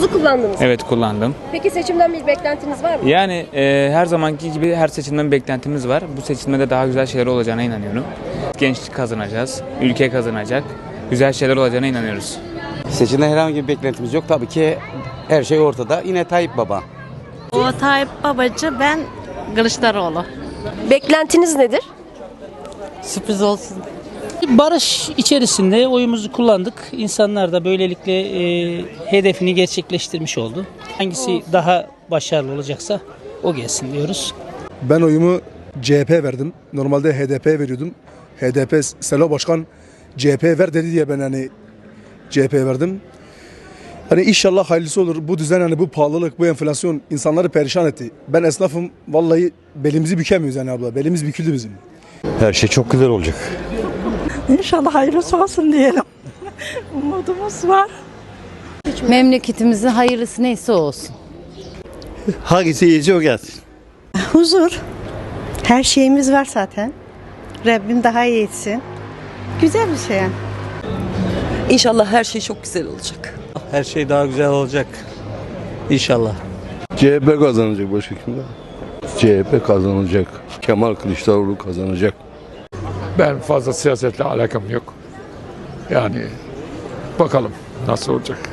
Oyunuzu kullandınız. Evet kullandım. Peki seçimden bir beklentiniz var mı? Yani e, her zamanki gibi her seçimden bir beklentimiz var. Bu seçimde de daha güzel şeyler olacağına inanıyorum. Gençlik kazanacağız, ülke kazanacak. Güzel şeyler olacağına inanıyoruz. Seçimde herhangi bir beklentimiz yok. Tabii ki her şey ortada. Yine Tayyip Baba. O Tayyip Babacı ben Kılıçdaroğlu. Beklentiniz nedir? Sürpriz olsun. Barış içerisinde oyumuzu kullandık. İnsanlar da böylelikle e, hedefini gerçekleştirmiş oldu. Hangisi daha başarılı olacaksa o gelsin diyoruz. Ben oyumu CHP verdim. Normalde HDP veriyordum. HDP Selo Başkan CHP ver dedi diye ben hani CHP verdim. Hani inşallah hayırlısı olur. Bu düzen hani bu pahalılık, bu enflasyon insanları perişan etti. Ben esnafım vallahi belimizi bükemiyoruz yani abla. Belimiz büküldü bizim. Her şey çok güzel olacak. İnşallah hayırlısı olsun diyelim. Umudumuz var. Memleketimizin hayırlısı neyse olsun. Hangisi iyiyse o gelsin. Huzur. Her şeyimiz var zaten. Rabbim daha iyi etsin. Güzel bir şey yani. İnşallah her şey çok güzel olacak. Her şey daha güzel olacak. İnşallah. CHP kazanacak başka kimde? CHP kazanacak. Kemal Kılıçdaroğlu kazanacak. Ben fazla siyasetle alakam yok. Yani bakalım nasıl olacak.